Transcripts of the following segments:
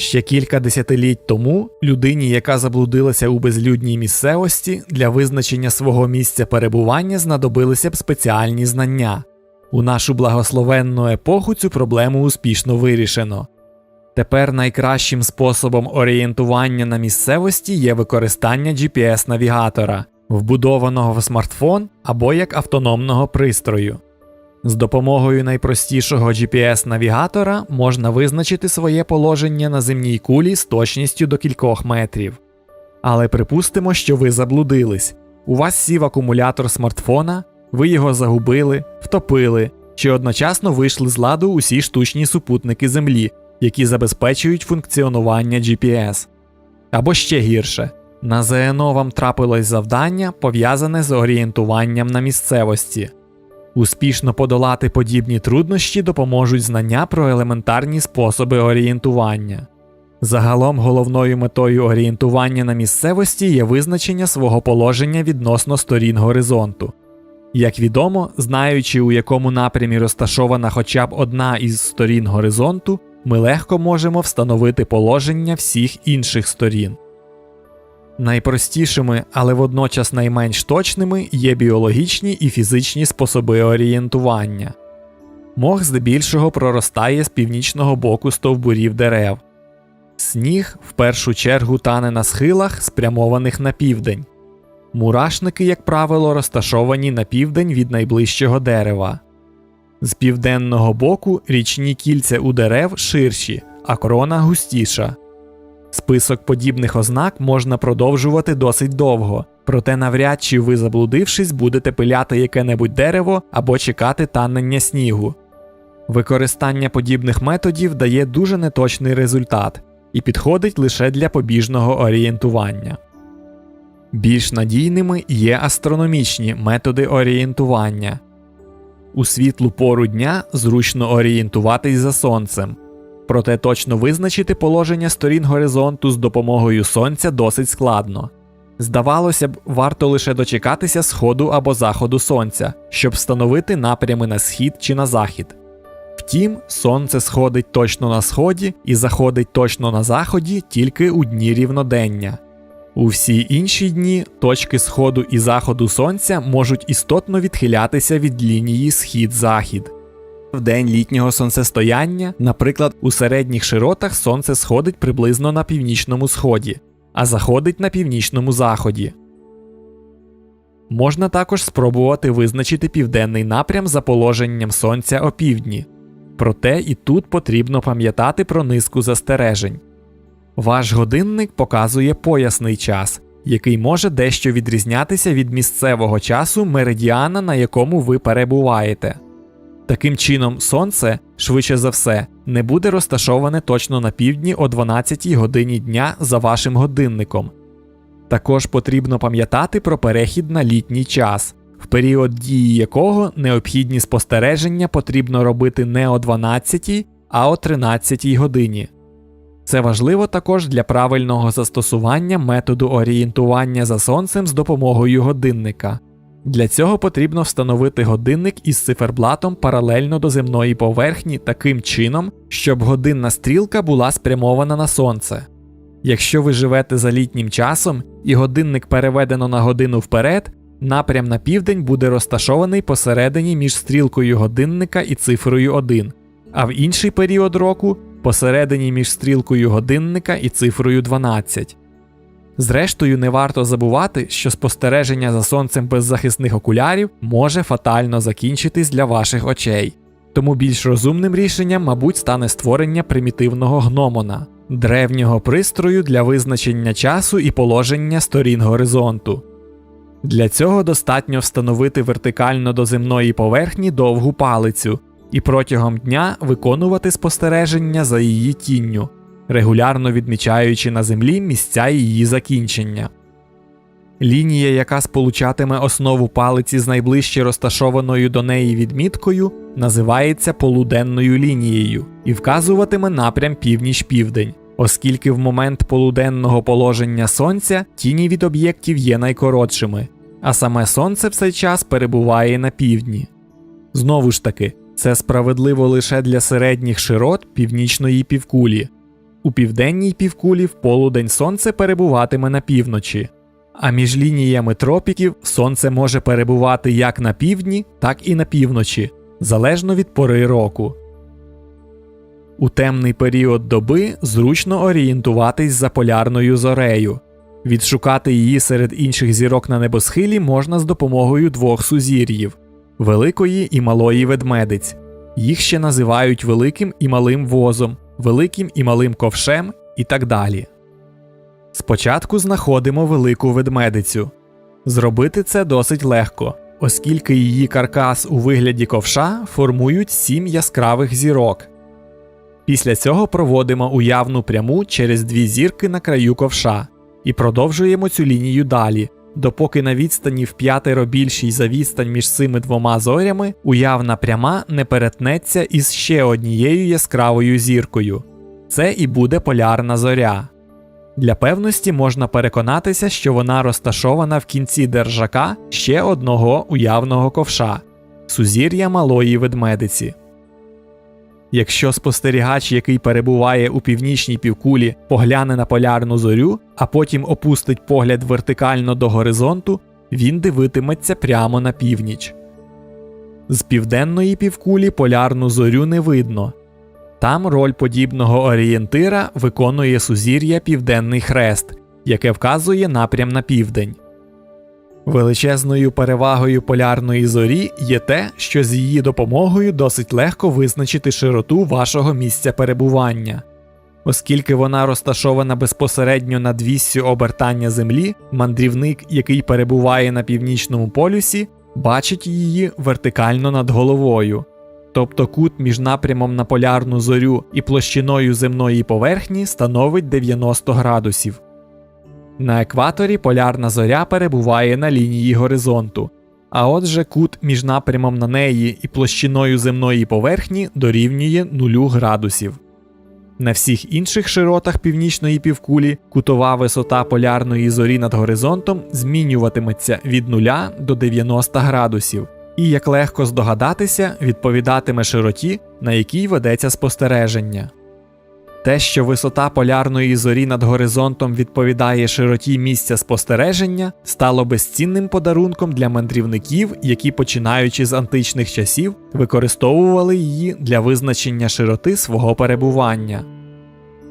Ще кілька десятиліть тому людині, яка заблудилася у безлюдній місцевості, для визначення свого місця перебування знадобилися б спеціальні знання. У нашу благословенну епоху цю проблему успішно вирішено. Тепер найкращим способом орієнтування на місцевості є використання GPS-навігатора, вбудованого в смартфон або як автономного пристрою. З допомогою найпростішого GPS-навігатора можна визначити своє положення на земній кулі з точністю до кількох метрів. Але припустимо, що ви заблудились. У вас сів акумулятор смартфона, ви його загубили, втопили чи одночасно вийшли з ладу усі штучні супутники Землі, які забезпечують функціонування GPS. Або ще гірше, на ЗНО вам трапилось завдання, пов'язане з орієнтуванням на місцевості. Успішно подолати подібні труднощі допоможуть знання про елементарні способи орієнтування. Загалом головною метою орієнтування на місцевості є визначення свого положення відносно сторін горизонту. Як відомо, знаючи, у якому напрямі розташована хоча б одна із сторін горизонту, ми легко можемо встановити положення всіх інших сторін. Найпростішими, але водночас найменш точними є біологічні і фізичні способи орієнтування. Мох здебільшого проростає з північного боку стовбурів дерев. Сніг в першу чергу тане на схилах, спрямованих на південь. Мурашники, як правило, розташовані на південь від найближчого дерева. З південного боку річні кільця у дерев ширші, а крона густіша. Список подібних ознак можна продовжувати досить довго, проте навряд чи ви, заблудившись, будете пиляти яке-небудь дерево або чекати танення снігу. Використання подібних методів дає дуже неточний результат і підходить лише для побіжного орієнтування. Більш надійними є астрономічні методи орієнтування. У світлу пору дня зручно орієнтуватись за сонцем, проте точно визначити положення сторін горизонту з допомогою сонця досить складно. Здавалося б, варто лише дочекатися сходу або заходу сонця, щоб встановити напрями на схід чи на захід. Втім, сонце сходить точно на сході і заходить точно на заході тільки у дні рівнодення. У всі інші дні точки сходу і заходу сонця можуть істотно відхилятися від лінії схід-захід. В день літнього сонцестояння, наприклад, у середніх широтах сонце сходить приблизно на північному сході, а заходить на північному заході. Можна також спробувати визначити південний напрям за положенням сонця опівдні. Проте і тут потрібно пам'ятати про низку застережень. Ваш годинник показує поясний час, який може дещо відрізнятися від місцевого часу меридіана, на якому ви перебуваєте. Таким чином, сонце, швидше за все, не буде розташоване точно на півдні о 12 годині дня за вашим годинником. Також потрібно пам'ятати про перехід на літній час, в період дії якого необхідні спостереження потрібно робити не о 12, а о 13 годині. Це важливо також для правильного застосування методу орієнтування за сонцем з допомогою годинника. Для цього потрібно встановити годинник із циферблатом паралельно до земної поверхні таким чином, щоб годинна стрілка була спрямована на сонце. Якщо ви живете за літнім часом і годинник переведено на годину вперед, напрям на південь буде розташований посередині між стрілкою годинника і цифрою 1, а в інший період року посередині між стрілкою годинника і цифрою 12. Зрештою, не варто забувати, що спостереження за сонцем без захисних окулярів може фатально закінчитись для ваших очей. Тому більш розумним рішенням, мабуть, стане створення примітивного гномона древнього пристрою для визначення часу і положення сторін горизонту. Для цього достатньо встановити вертикально до земної поверхні довгу палицю і протягом дня виконувати спостереження за її тінню, регулярно відмічаючи на землі місця її закінчення. Лінія, яка сполучатиме основу палиці з найближче розташованою до неї відміткою, називається полуденною лінією і вказуватиме напрям північ-південь, оскільки в момент полуденного положення сонця тіні від об'єктів є найкоротшими, а саме сонце в цей час перебуває на півдні. Знову ж таки, це справедливо лише для середніх широт північної півкулі. У південній півкулі в полудень сонце перебуватиме на півночі, а між лініями тропіків сонце може перебувати як на півдні, так і на півночі, залежно від пори року. У темний період доби зручно орієнтуватись за полярною зорею. Відшукати її серед інших зірок на небосхилі можна з допомогою двох сузір'їв великої і малої ведмедиць. Їх ще називають великим і малим возом, великим і малим ковшем і так далі. Спочатку знаходимо велику ведмедицю. Зробити це досить легко, оскільки її каркас у вигляді ковша формують сім яскравих зірок. Після цього проводимо уявну пряму через дві зірки на краю ковша і продовжуємо цю лінію далі, допоки на відстані в п'ятеро більшій за відстань між цими двома зорями уявна пряма не перетнеться із ще однією яскравою зіркою. Це і буде полярна зоря. Для певності можна переконатися, що вона розташована в кінці держака ще одного уявного ковша сузір'я малої ведмедиці. Якщо спостерігач, який перебуває у північній півкулі, погляне на полярну зорю, а потім опустить погляд вертикально до горизонту, він дивитиметься прямо на північ. З південної півкулі полярну зорю не видно. Там роль подібного орієнтира виконує сузір'я Південний Хрест, яке вказує напрям на південь. Величезною перевагою полярної зорі є те, що з її допомогою досить легко визначити широту вашого місця перебування. Оскільки вона розташована безпосередньо над віссю обертання Землі, мандрівник, який перебуває на північному полюсі, бачить її вертикально над головою. Тобто кут між напрямом на полярну зорю і площиною земної поверхні становить 90 градусів. На екваторі полярна зоря перебуває на лінії горизонту, а отже кут між напрямом на неї і площиною земної поверхні дорівнює 0 градусів. На всіх інших широтах північної півкулі кутова висота полярної зорі над горизонтом змінюватиметься від 0 до 90 градусів, і, як легко здогадатися, відповідатиме широті, на якій ведеться спостереження. Те, що висота полярної зорі над горизонтом відповідає широті місця спостереження, стало безцінним подарунком для мандрівників, які, починаючи з античних часів, використовували її для визначення широти свого перебування.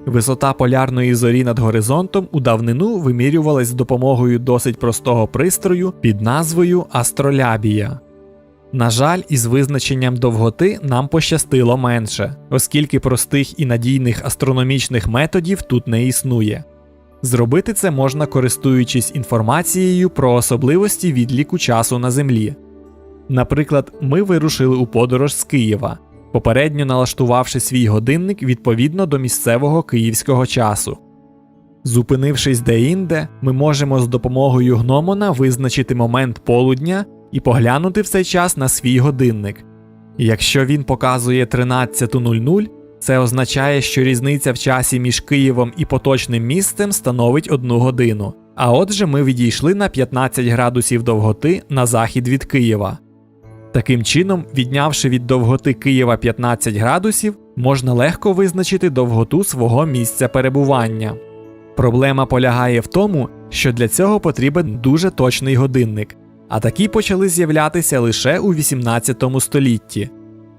Висота полярної зорі над горизонтом у давнину вимірювалась з допомогою досить простого пристрою під назвою астролябія. На жаль, із визначенням довготи нам пощастило менше, оскільки простих і надійних астрономічних методів тут не існує. Зробити це можна користуючись інформацією про особливості відліку часу на Землі. Наприклад, ми вирушили у подорож з Києва, попередньо налаштувавши свій годинник відповідно до місцевого київського часу. Зупинившись деінде, ми можемо з допомогою гномона визначити момент полудня і поглянути в цей час на свій годинник. Якщо він показує 13.00, це означає, що різниця в часі між Києвом і поточним місцем становить 1 годину. А отже, ми відійшли на 15 градусів довготи на захід від Києва. Таким чином, віднявши від довготи Києва 15 градусів, можна легко визначити довготу свого місця перебування. Проблема полягає в тому, що для цього потрібен дуже точний годинник, а такі почали з'являтися лише у 18 столітті.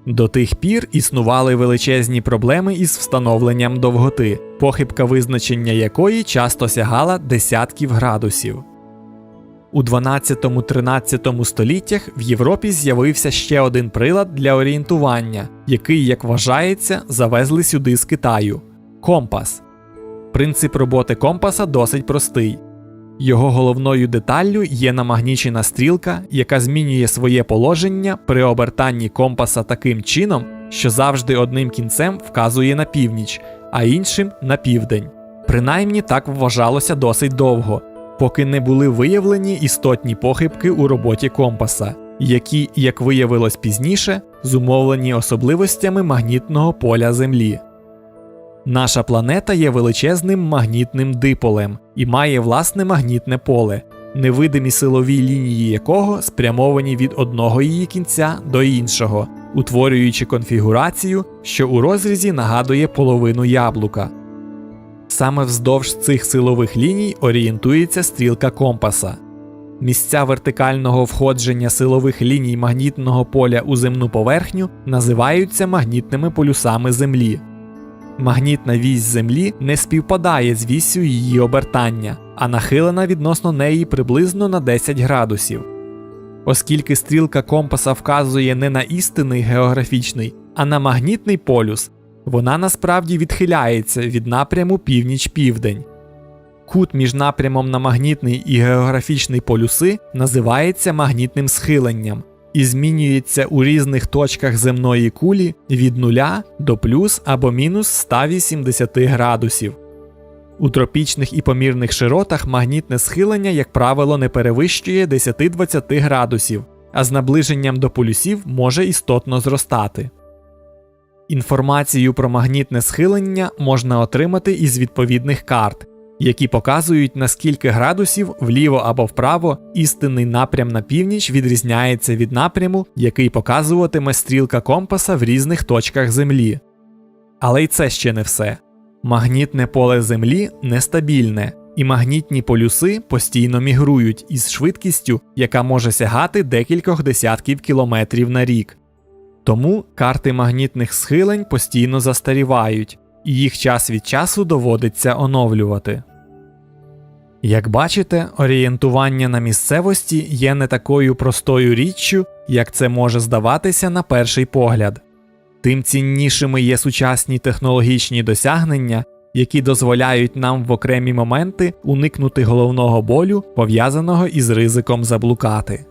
До тих пір існували величезні проблеми із встановленням довготи, похибка визначення якої часто сягала десятків градусів. У 12-13 століттях в Європі з'явився ще один прилад для орієнтування, який, як вважається, завезли сюди з Китаю компас. Принцип роботи компаса досить простий. Його головною деталлю є намагнічена стрілка, яка змінює своє положення при обертанні компаса таким чином, що завжди одним кінцем вказує на північ, а іншим на південь. Принаймні так вважалося досить довго, поки не були виявлені істотні похибки у роботі компаса, які, як виявилось пізніше, зумовлені особливостями магнітного поля Землі. Наша планета є величезним магнітним диполем і має власне магнітне поле, невидимі силові лінії якого спрямовані від одного її кінця до іншого, утворюючи конфігурацію, що у розрізі нагадує половину яблука. Саме вздовж цих силових ліній орієнтується стрілка компаса. Місця вертикального входження силових ліній магнітного поля у земну поверхню називаються магнітними полюсами Землі. Магнітна вісь Землі не співпадає з віссю її обертання, а нахилена відносно неї приблизно на 10 градусів. Оскільки стрілка компаса вказує не на істинний географічний, а на магнітний полюс, вона насправді відхиляється від напряму північ-південь. Кут між напрямом на магнітний і географічний полюси називається магнітним схиленням і змінюється у різних точках земної кулі від 0 до плюс або мінус 180 градусів. У тропічних і помірних широтах магнітне схилення, як правило, не перевищує 10-20 градусів, а з наближенням до полюсів може істотно зростати. Інформацію про магнітне схилення можна отримати із відповідних карт, які показують на скільки градусів вліво або вправо істинний напрям на північ відрізняється від напряму, який показуватиме стрілка компаса в різних точках Землі. Але й це ще не все. Магнітне поле Землі нестабільне, і магнітні полюси постійно мігрують із швидкістю, яка може сягати декількох десятків кілометрів на рік. Тому карти магнітних схилень постійно застарівають, і їх час від часу доводиться оновлювати. Як бачите, орієнтування на місцевості є не такою простою річчю, як це може здаватися на перший погляд. Тим ціннішими є сучасні технологічні досягнення, які дозволяють нам в окремі моменти уникнути головного болю, пов'язаного із ризиком заблукати.